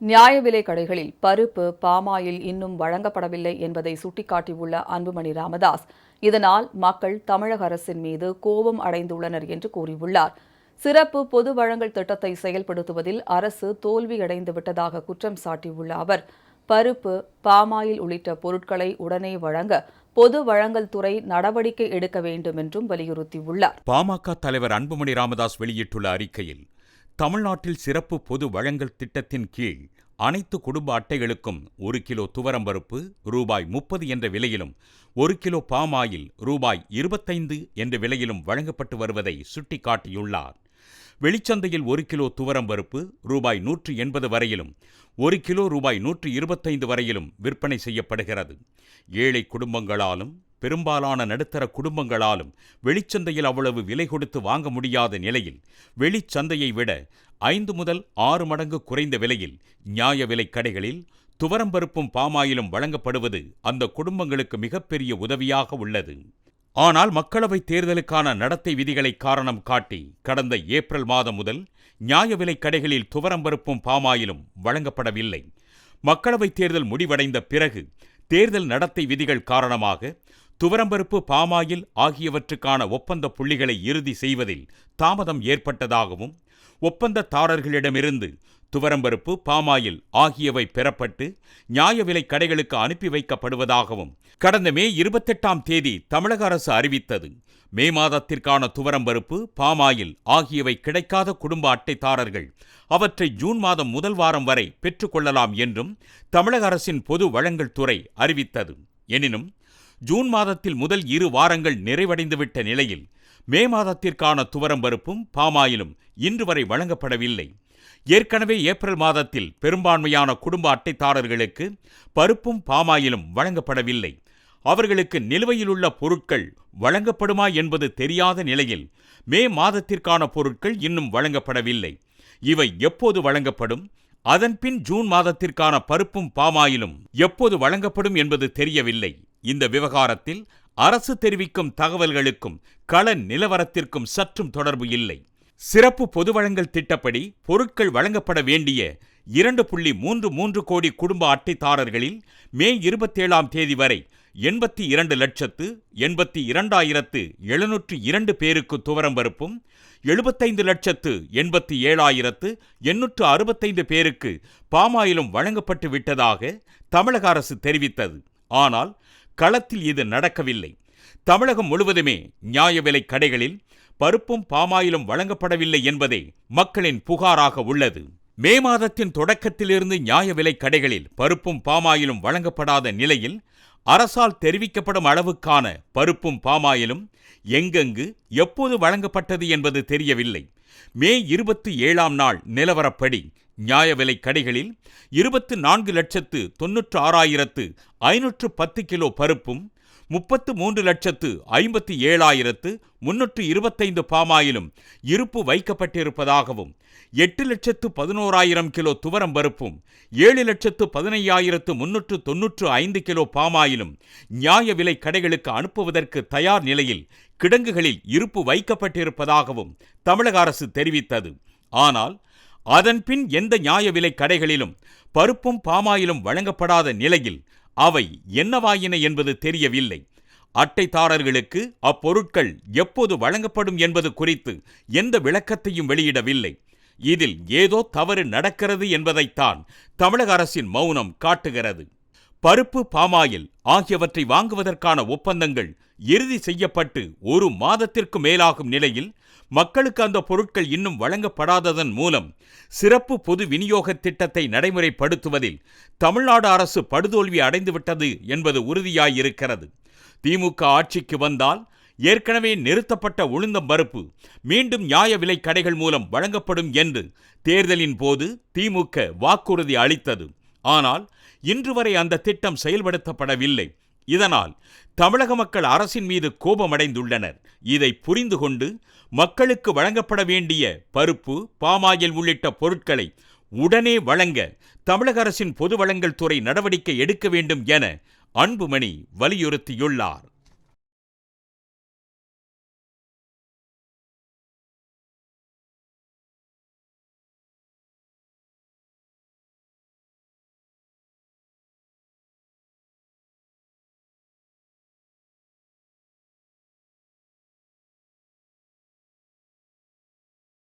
நியாய விலை கடைகளில் பருப்பு பாமாயில் இன்னும் வழங்கப்படவில்லை என்பதை சுட்டிக்காட்டியுள்ள அன்புமணி ராமதாஸ் இதனால் மக்கள் தமிழக அரசின் மீது கோபம் அடைந்துள்ளனர் என்று கூறியுள்ளார். சிறப்பு பொது வழங்கல் திட்டத்தை செயல்படுத்துவதில் அரசு தோல்வியடைந்து விட்டதாக குற்றம் சாட்டியுள்ள அவர் பருப்பு பாமாயில் உள்ளிட்ட பொருட்களை உடனே வழங்க பொது வழங்கல் துறை நடவடிக்கை எடுக்க வேண்டும் என்றும் வலியுறுத்தியுள்ளார். பாமக தலைவர் அன்புமணி ராமதாஸ் வெளியிட்டுள்ள அறிக்கையில் தமிழ்நாட்டில் சிறப்பு பொது வழங்கல் திட்டத்தின் கீழ் அனைத்து குடும்ப அட்டைகளுக்கும் ஒரு கிலோ துவரம் பருப்பு ரூபாய் முப்பது என்ற விலையிலும் ஒரு கிலோ பாமாயில் ரூபாய் இருபத்தைந்து என்ற விலையிலும் வழங்கப்பட்டு வருவதை சுட்டிக்காட்டியுள்ளார். வெளிச்சந்தையில் ஒரு கிலோ துவரம் பருப்பு ரூபாய் நூற்று எண்பது வரையிலும் ஒரு கிலோ ரூபாய் நூற்று இருபத்தைந்து வரையிலும் விற்பனை செய்யப்படுகிறது. ஏழை குடும்பங்களாலும் பெரும்பாலான நடுத்தர குடும்பங்களாலும் வெளிச்சந்தையில் அவ்வளவு விலை கொடுத்து வாங்க முடியாத நிலையில் வெளிச்சந்தையை விட ஐந்து முதல் ஆறு மடங்கு குறைந்த விலையில் நியாய விலை கடைகளில் துவரம்பருப்பும் பாமாயிலும் வழங்கப்படுவது அந்த குடும்பங்களுக்கு மிகப்பெரிய உதவியாக உள்ளது. ஆனால் மக்களவைத் தேர்தலுக்கான நடத்தை விதிகளை காரணம் காட்டி கடந்த ஏப்ரல் மாதம் முதல் நியாய விலைக் கடைகளில் துவரம்பருப்பும் பாமாயிலும் வழங்கப்படவில்லை. மக்களவைத் தேர்தல் முடிவடைந்த பிறகு தேர்தல் நடத்தை விதிகள் காரணமாக துவரம்பருப்பு பாமாயில் ஆகியவற்றுக்கான ஒப்பந்த புள்ளிகளை இறுதி செய்வதில் தாமதம் ஏற்பட்டதாகவும் ஒப்பந்ததாரர்களிடமிருந்து துவரம்பருப்பு பாமாயில் ஆகியவை பெறப்பட்டு நியாய விலை கடைகளுக்கு அனுப்பி வைக்கப்படுவதாகவும் கடந்த மே இருபத்தெட்டாம் தேதி தமிழக அரசு அறிவித்தது. மே மாதத்திற்கான துவரம்பருப்பு பாமாயில் ஆகியவை கிடைக்காத குடும்ப அட்டைதாரர்கள் அவற்றை ஜூன் மாதம் முதல் வாரம் வரை பெற்றுக்கொள்ளலாம் என்றும் தமிழக அரசின் பொது வழங்கல் துறை அறிவித்தது. எனினும் ஜூன் மாதத்தில் முதல் இரு வாரங்கள் நிறைவடைந்துவிட்ட நிலையில் மே மாதத்திற்கான துவரம்பருப்பும் பாமாயிலும் இன்று வரை வழங்கப்படவில்லை. ஏற்கனவே ஏப்ரல் மாதத்தில் பெரும்பான்மையான குடும்ப அட்டைதாரர்களுக்கு பருப்பும் பாமாயிலும் வழங்கப்படவில்லை. அவர்களுக்கு நிலுவையிலுள்ள பொருட்கள் வழங்கப்படுமா என்பது தெரியாத நிலையில் மே மாதத்திற்கான பொருட்கள் இன்னும் வழங்கப்படவில்லை. இவை எப்போது வழங்கப்படும்? அதன்பின் ஜூன் மாதத்திற்கான பருப்பும் பாமாயிலும் எப்போது வழங்கப்படும் என்பது தெரியவில்லை. இந்த விவகாரத்தில் அரசு தெரிவிக்கும் தகவல்களுக்கும் கள நிலவரத்திற்கும் சற்றும் தொடர்பு இல்லை. சிறப்பு பொது வழங்கல் திட்டப்படி பொருட்கள் வழங்கப்பட வேண்டிய இரண்டு புள்ளி மூன்று மூன்று கோடி குடும்ப அட்டைதாரர்களில் மே இருபத்தேழாம் தேதி வரை எண்பத்தி இரண்டு லட்சத்து எண்பத்தி இரண்டாயிரத்து எழுநூற்று இரண்டு பேருக்கு துவரம் பருப்பும் எழுபத்தைந்து லட்சத்து எண்பத்தி ஏழாயிரத்து எண்ணூற்று அறுபத்தைந்து பேருக்கு பாமாயிலும் வழங்கப்பட்டு விட்டதாக தமிழக அரசு தெரிவித்தது. ஆனால் களத்தில் இது நடக்கவில்லை. தமிழகம் முழுவதுமே நியாய விலை கடைகளில் பருப்பும் பாமாயிலும் வழங்கப்படவில்லை என்பதே மக்களின் புகாராக உள்ளது. மே மாதத்தின் தொடக்கத்திலிருந்து நியாய விலை கடைகளில் பருப்பும் பாமாயிலும் வழங்கப்படாத நிலையில் அரசால் தெரிவிக்கப்படும் அளவுக்கான பருப்பும் பாமாயிலும் எங்கெங்கு எப்போது வழங்கப்பட்டது என்பது தெரியவில்லை. மே இருபத்தி ஏழாம் நாள் நிலவரப்படி நியாய விலை கடைகளில் இருபத்து நான்கு லட்சத்து தொன்னூற்று ஆறாயிரத்து ஐநூற்று பத்து கிலோ பருப்பும் முப்பத்து மூன்று லட்சத்து ஐம்பத்தி ஏழாயிரத்து முன்னூற்று இருபத்தைந்து பாமாயிலும் இருப்பு வைக்கப்பட்டிருப்பதாகவும் எட்டு லட்சத்து பதினோராயிரம் கிலோ துவரம் பருப்பும் ஏழு லட்சத்து பதினையாயிரத்து முன்னூற்று தொன்னூற்று ஐந்து கிலோ பாமாயிலும் நியாய விலை கடைகளுக்கு அனுப்புவதற்கு தயார் நிலையில் கிடங்குகளில் இருப்பு வைக்கப்பட்டிருப்பதாகவும் தமிழக அரசு தெரிவித்தது. ஆனால் அதன்பின் எந்த நியாய விலை கடைகளிலும் பருப்பும் பாமாயிலும் வழங்கப்படாத நிலையில் அவை என்னவாயின என்பது தெரியவில்லை. அட்டைதாரர்களுக்கு அப்பொருட்கள் எப்போது வழங்கப்படும் என்பது குறித்து எந்த விளக்கத்தையும் வெளியிடவில்லை. இதில் ஏதோ தவறு நடக்கிறது என்பதைத்தான் தமிழக அரசின் மௌனம் காட்டுகிறது. பருப்பு பாமாயில் ஆகியவற்றை வாங்குவதற்கான ஒப்பந்தங்கள் இறுதி செய்யப்பட்டு ஒரு மாதத்திற்கு மேலாகும் நிலையில் மக்களுக்கு அந்த பொருட்கள் இன்னும் வழங்கப்படாததன் மூலம் சிறப்பு பொது விநியோக திட்டத்தை நடைமுறைப்படுத்துவதில் தமிழ்நாடு அரசு படுதோல்வி அடைந்துவிட்டது என்பது உறுதியாயிருக்கிறது. திமுக ஆட்சிக்கு வந்தால் ஏற்கனவே நிறுத்தப்பட்ட உளுந்தம் பருப்பு மீண்டும் நியாய விலை கடைகள் மூலம் வழங்கப்படும் என்று தேர்தலின் போது திமுக வாக்குறுதி அளித்தது. ஆனால் இன்று வரை அந்த திட்டம் செயல்படுத்தப்படவில்லை. இதனால் தமிழக மக்கள் அரசின் மீது கோபமடைந்துள்ளனர். இதை புரிந்து கொண்டு மக்களுக்கு வழங்கப்பட வேண்டிய பருப்பு பாமாயில் உள்ளிட்ட பொருட்களை உடனே வழங்க தமிழக அரசின் பொது வழங்கல் துறை நடவடிக்கை எடுக்க வேண்டும் என அன்புமணி வலியுறுத்தியுள்ளார்.